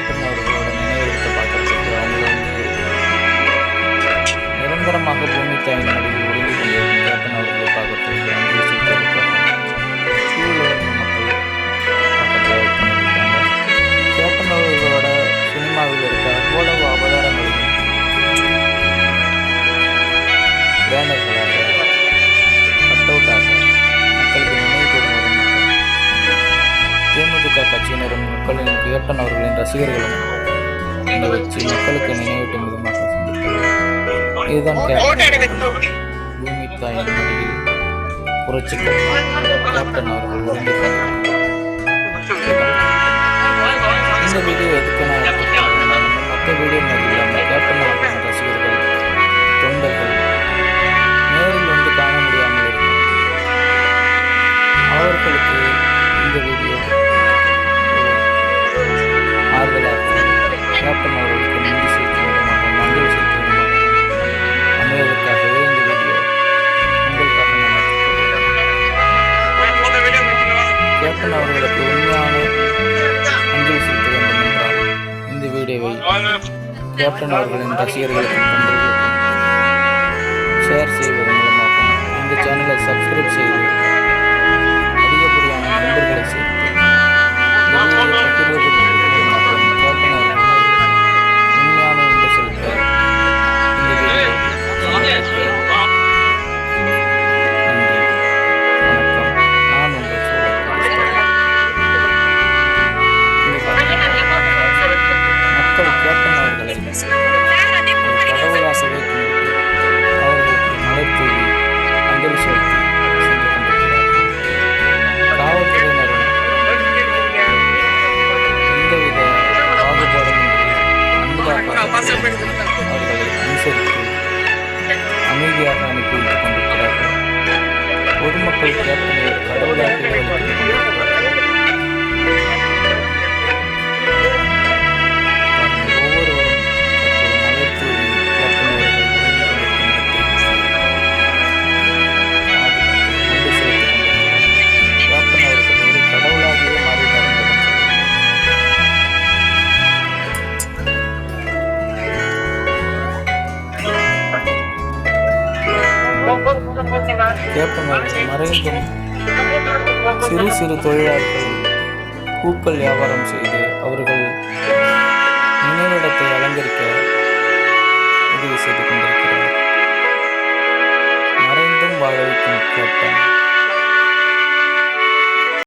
கபின் அவர்களோட நினைவிடத்தை பார்க்கறதுக்கு அவங்கள நிரந்தரமாக பூமி தேவையான வரும் மக்களின் கேப்டன் அவர்களின் ரசிகர்களும் இங்கே வச்சு மக்களுக்கு நினைவூட்டும் விதமாக இதுதான் பூமி தாயின் மடியில் புரட்சிக்கர் கேப்டன் அவர்கள் இந்த வீடியோ எதுக்கு நான் மற்ற வீடியோ மக்கள் அவர்களுக்கு உண்மையான அஞ்சலி செலுத்த வேண்டும் என்றார். இந்த வீடியோவை கேப்டன் அவர்களின் ரசிகர்களுக்கும் தொண்டர்களுக்கும் ஷேர் செய்வதன் மூலமாகவும் இந்த சேனலை சப்ஸ்கிரைப் செய்து பொதுமக்கள் கேப்டனை கேப்டன் மறைந்தும் சிறு சிறு தொழிலாளர்கள் பூக்கள் வியாபாரம் செய்து அவர்கள் நினைவிடத்தை அலங்கரிக்க உதவி செய்து கொண்டிருக்கிறார் மறைந்தும் வாழ வைக்கும் கேப்டன்